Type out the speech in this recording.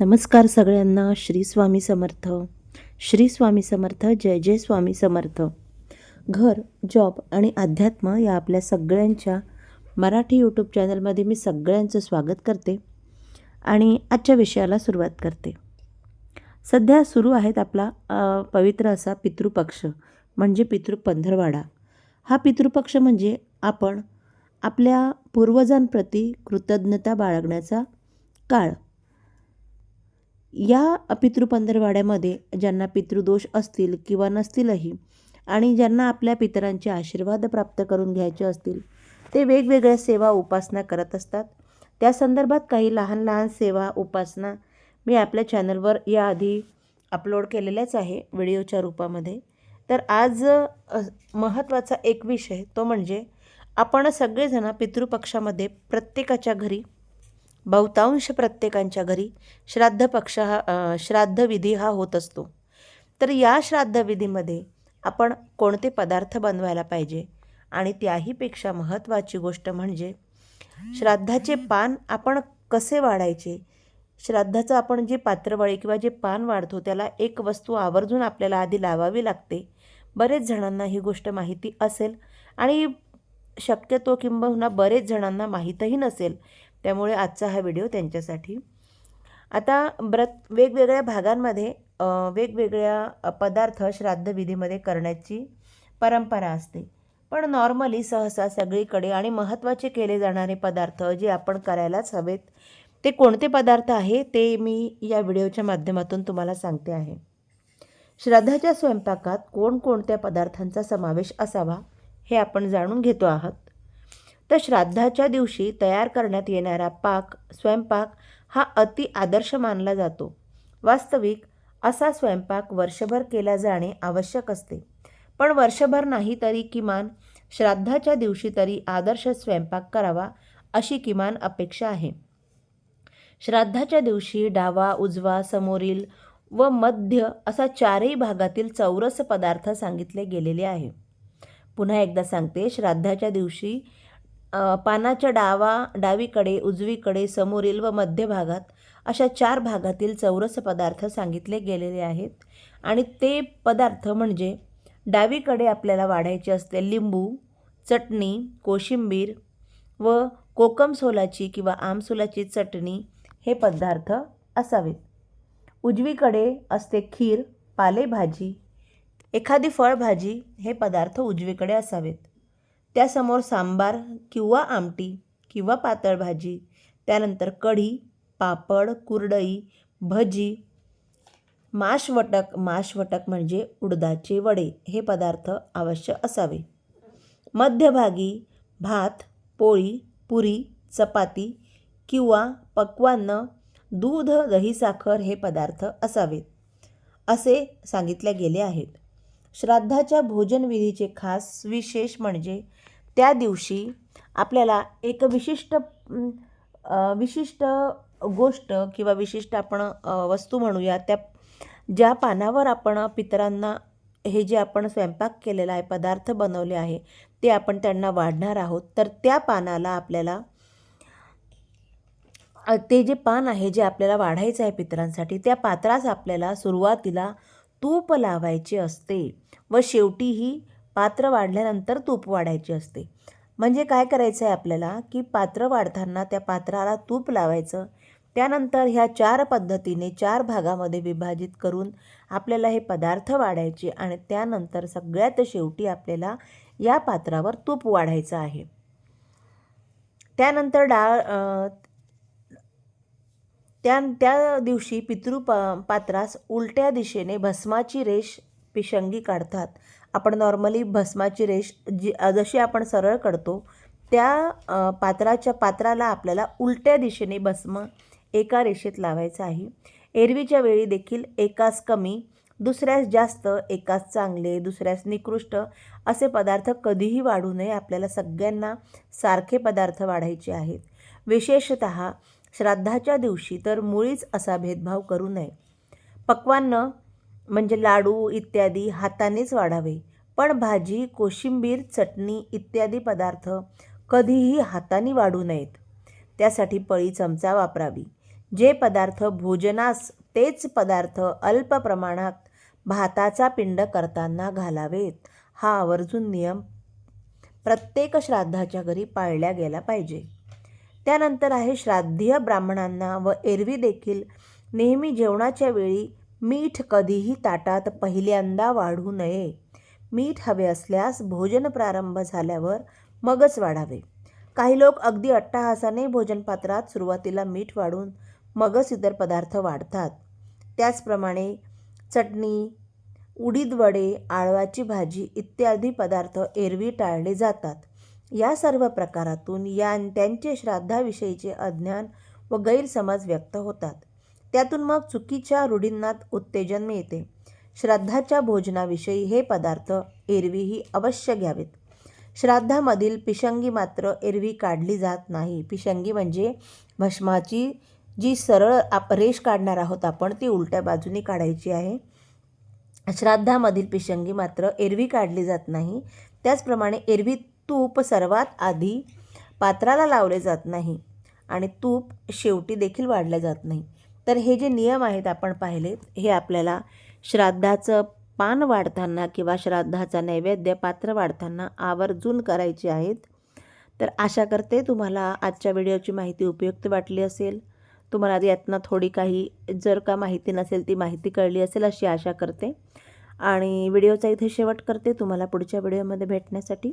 नमस्कार सगळ्यांना श्री स्वामी समर्थ. श्री स्वामी समर्थ जय जय स्वामी समर्थ. घर जॉब आणि अध्यात्म या आपल्या सगळ्यांच्या मराठी यूट्यूब चॅनलमध्ये मी सगळ्यांचं स्वागत करते आणि आजच्या विषयाला सुरुवात करते. सध्या सुरू आहेत आपला पवित्र असा पितृपक्ष. म्हणजे पितृ पंधरवाडा. हा पितृपक्ष म्हणजे आपण आपल्या पूर्वजांप्रती कृतज्ञता बाळगण्याचा काळ. या पितृपंधरवाड्यामध्ये ज्यांना पितृदोष असतील किंवा नसतीलही आणि ज्यांना आपल्या पितरांचे आशीर्वाद प्राप्त करून घ्यायचे असतील ते वेगवेगळ्या सेवा उपासना करत असतात. त्या संदर्भात काही लहान लहान सेवा उपासना मी आपल्या चॅनलवर याआधी अपलोड केलेल्याच आहे व्हिडिओच्या रूपामध्ये. तर आज महत्त्वाचा एक विषय तो म्हणजे आपण सगळेजण पितृपक्षामध्ये प्रत्येकाच्या घरी बहुतांश प्रत्येकांच्या घरी श्राद्ध पक्ष हा श्राद्धविधी हा होत असतो. तर या श्राद्धविधीमध्ये आपण कोणते पदार्थ बनवायला पाहिजे आणि त्याहीपेक्षा महत्त्वाची गोष्ट म्हणजे श्राद्धाचे पान आपण कसे वाढायचे श्राद्धाचं आपण जे पात्रवळी किंवा जे पान वाढतो त्याला एक वस्तू आवर्जून आपल्याला आधी लावावी लागते. बरेच जणांना ही गोष्ट माहिती असेल आणि शक्यतो किंबहुना बरेच जणांना माहीतही नसेल. त्यामुळे आजचा हा व्हिडिओ त्यांच्यासाठी. आता व्रत वेगवेगळ्या भागांमध्ये वेगवेगळ्या पदार्थ श्राद्धविधीमध्ये करण्याची परंपरा असते. पण नॉर्मली सहसा सगळीकडे आणि महत्त्वाचे केले जाणारे पदार्थ जे आपण करायलाच हवेत ते कोणते पदार्थ आहे ते मी या व्हिडिओच्या माध्यमातून तुम्हाला सांगते आहे. श्राद्धाच्या स्वयंपाकात कोणकोणत्या पदार्थांचा समावेश असावा हे आपण जाणून घेतो आहात. तर श्राद्धाच्या दिवशी तयार करण्यात येणारा पाक स्वयंपाक हा अति आदर्श मानला जातो. वास्तविक असा स्वयंपाक वर्षभर केला जाणे आवश्यक असते. पण वर्षभर नाही तरी किमान श्राद्धाच्या दिवशी तरी आदर्श स्वयंपाक करावा अशी किमान अपेक्षा आहे. श्राद्धाच्या दिवशी डावा उजवा समोरील व मध्य असा चारही भागातील चौरस पदार्थ सांगितले गेलेले आहे. पुन्हा एकदा सांगते श्राद्धाच्या दिवशी पानाच्या डावा डावीकडे उजवीकडे समोरील व मध्य भागात अशा चार भागातील चौरस पदार्थ सांगितले गेलेले आहेत. आणि ते पदार्थ म्हणजे डावीकडे आपल्याला वाढायचे असते लिंबू चटणी कोशिंबीर व कोकम सोलाची किंवा आमसोलाची चटणी हे पदार्थ असावेत. उजवीकडे असते खीर पालेभाजी. एखादी फळभाजी हे पदार्थ उजवीकडे असावेत. त्यासमोर सांबार किंवा आमटी किंवा पातळ भाजी त्यानंतर कढी पापड कुरडई भजी. माशवटक माशवटक म्हणजे उडदाचे वडे हे पदार्थ अवश्य असावे. मध्यभागी भात पोळी पुरी चपाती किंवा पक्वान्न दूध दही साखर हे पदार्थ असावेत असे सांगितले गेले आहेत. श्राद्धाच्या भोजनविधीचे खास विशेष म्हणजे त्या दिवशी आपल्याला एक विशिष्ट विशिष्ट गोष्ट किंवा विशिष्ट आपण वस्तू म्हणूया त्या ज्या पानावर आपण पितरांना हे जे आपण स्वयंपाक केलेला आहे पदार्थ बनवले आहे ते आपण त्यांना वाढणार आहोत. तर त्या पानाला आपल्याला ते जे पान आहे जे आपल्याला वाढायचं आहे पितरांसाठी त्या पात्रास आपल्याला सुरुवातीला तूप लावायचे असते व शेवटीही पात्र वाढल्यानंतर तूप वाढायचे असते. म्हणजे काय करायचं आहे आपल्याला? की पात्र वाढताना त्या पात्राला तूप लावायचं. त्यानंतर ह्या चार पद्धतीने चार भागामध्ये विभाजित करून आपल्याला हे पदार्थ वाढायचे आणि त्यानंतर सगळ्यात शेवटी आपल्याला या पात्रावर तूप वाढायचं आहे. त्यानंतर डाळ त्या त्या दिवशी पितृ पात्रास उलट्या दिशेने भस्माची रेष पिशंगी काढतात. आपण नॉर्मली भस्माची रेष जी जशी आपण सरळ करतो त्या पात्राच्या पात्राला आपल्याला उलट्या दिशेने भस्म एका रेषेत लावायचं आहे. एरवीच्या वेळी देखील एकास कमी दुसऱ्यास जास्त एकास चांगले दुसऱ्यास निकृष्ट असे पदार्थ कधीही वाढू नये. आपल्याला सगळ्यांना सारखे पदार्थ वाढायचे आहेत. विशेषत श्राद्धाच्या दिवशी तर मुळीच असा भेदभाव करू नये. पक्वान्न म्हणजे लाडू इत्यादी हातानेच वाढावे. पण भाजी कोशिंबीर चटणी इत्यादी पदार्थ कधीही हाताने वाढू नयेत. त्यासाठी पळी चमचा वापरावी. जे पदार्थ भोजनास तेच पदार्थ अल्प प्रमाणात भाताचा पिंड करताना घालावेत हा आवर्जून नियम प्रत्येक श्राद्धाच्या घरी पाळल्या गेला पाहिजे. त्यानंतर आहे श्राद्धीय ब्राह्मणांना व एरवी देखील. नेहमी जेवणाच्या वेळी मीठ कधीही ताटात पहिल्यांदा वाढू नये. मीठ हवे असल्यास भोजन प्रारंभ झाल्यावर मगच वाढावे. काही लोक अगदी अट्टाहासाने भोजनपात्रात सुरुवातीला मीठ वाढून मगच इतर पदार्थ वाढतात. त्याचप्रमाणे चटणी उडीद वडे आळवाची भाजी इत्यादी पदार्थ एरवी टाळले जातात. या सर्व प्रकारातून या त्यांचे श्राद्धाविषयीचे अज्ञान व गैरसमज व्यक्त होतात. त्यातून मग चुकीच्या रूढींनात उत्तेजन मिळते. श्राद्धाच्या भोजनाविषयी हे पदार्थ एरवीही अवश्य घ्यावेत. श्राद्धामधील पिशंगी मात्र एरवी काढली जात नाही. पिशंगी म्हणजे भस्माची जी सरळ आप रेष काढणार आहोत आपण ती उलट्या बाजूने काढायची आहे. श्राद्धामधील पिशंगी मात्र एरवी काढली जात नाही. त्याचप्रमाणे एरवी तूप सर्वात आधी पात्राला लावले जात नाही आणि तूप शेवटी देखील वाढले जात नाही. तर हे जे नियम आहेत आपण पाहिलेत हे आपल्याला श्राद्धाचं पान वाढताना किंवा श्राद्धाचा नैवेद्य पात्र वाढताना आवर्जून करायचे आहेत. तर आशा करते तुम्हाला आजच्या व्हिडिओची माहिती उपयुक्त वाटली असेल. तुम्हाला यातनं थोडी काही जर का माहिती नसेल ती माहिती कळली असेल अशी आशा करते. आणि व्हिडिओचा इथे शेवट करते तुम्हाला पुढच्या व्हिडिओमध्ये भेटण्यासाठी.